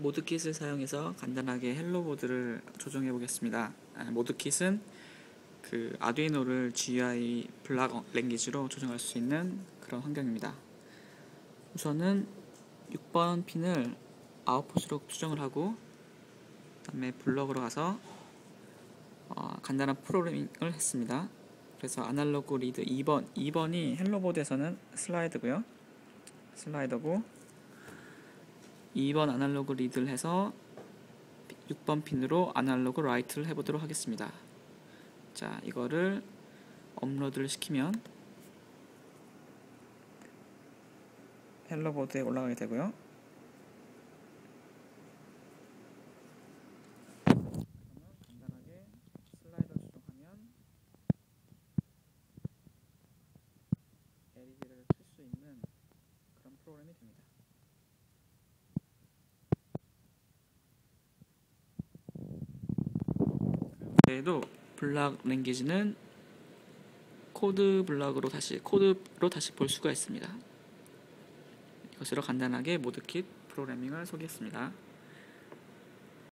모드킷을 사용해서 간단하게 헬로보드를 조정해 보겠습니다. 아, 모드킷은 그 아두이노를 GUI 블락 랭귀지로 조정할 수 있는 그런 환경입니다. 우선은 6번 핀을 아웃풋으로 수정을 하고 그다음에 블럭으로 가서 어, 간단한 프로그래밍을 했습니다. 그래서 아날로그 리드 2번 2번이 헬로보드에서는 슬라이드고요. 슬라이더고 2번 아날로그 리드를 해서 6번 핀으로 아날로그 라이트를 해보도록 하겠습니다. 자, 이거를 업로드를 시키면 헬로보드에 올라가게 되고요. 프로그램이 됩니다. 외에도 블락 랭귀지는 코드 블락으로 다시 코드로 다시 볼 수가 있습니다. 이것으로 간단하게 모드킷 프로그래밍을 소개했습니다.